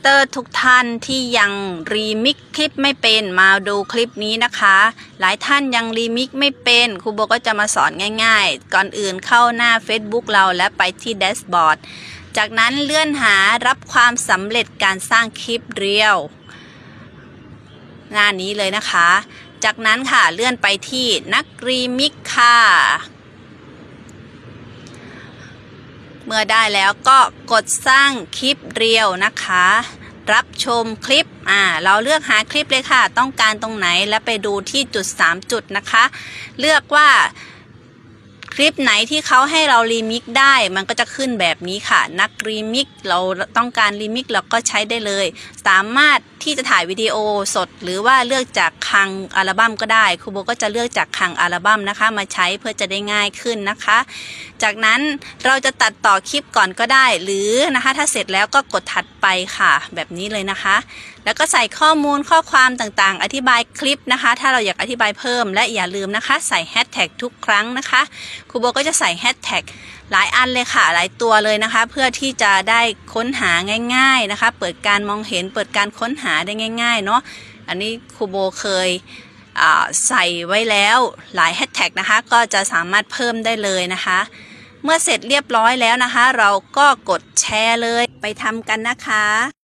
เตอร์ทุกท่านที่ยังรีมิกคลิปไม่เป็นมาดูคลิปนี้นะคะ หลายท่านยังรีมิกไม่เป็นครูโบก็จะมาสอนง่ายๆ ก่อนอื่นเข้าหน้า Facebook เราและไปที่แดชบอร์ดจากนั้นเลื่อนหารับความสำเร็จการสร้างคลิปเรียว หน้านี้เลยนะคะ จากนั้นค่ะเลื่อนไปที่นักรีมิกค่ะ เมื่อได้แล้วก็กดสร้างคลิปเรียวนะคะ รับชมคลิปอ่าเราเลือกหาคลิปเลยค่ะ ต้องการตรงไหนแล้วไปดูที่จุด 3 จุดนะคะ เลือกว่า คลิปไหนที่เขาให้เรารีมิกได้ มันก็จะขึ้นแบบนี้ค่ะ นักรีมิกเราต้องการรีมิกเราก็ใช้ได้เลย สามารถที่จะถ่ายวิดีโอสด หรือว่าเลือกจากคลังอัลบั้มก็ได้ครูโบก็จะเลือกจากคลังอัลบั้มนะคะ มาใช้เพื่อจะได้ง่ายขึ้นนะคะ จากนั้นเราจะตัดต่อคลิปก่อนก็ได้ หรือนะคะ ถ้าเสร็จแล้วก็กดถัดไปค่ะ แบบนี้เลยนะคะ แล้วก็ใส่ข้อมูลข้อความต่างๆ อธิบายคลิปนะคะ ถ้าเราอยากอธิบายเพิ่มและอย่าลืมนะคะ ใส่แฮชแท็กทุกครั้งนะคะครูโบก็จะใส่แฮชแท็กหลายอันเลยค่ะหลายตัวเลยนะคะ เพื่อที่จะได้ค้นหาง่าย ๆนะคะ เปิดการมองเห็นเปิดการค้นหาได้ง่าย ๆ เนาะอันนี้ครูโบเคยใส่ไว้แล้วหลายแฮชแท็กนะคะ ก็จะสามารถเพิ่มได้เลยนะคะ เมื่อเสร็จเรียบร้อยแล้วนะคะ เราก็กดแชร์เลยไปทำกันนะคะ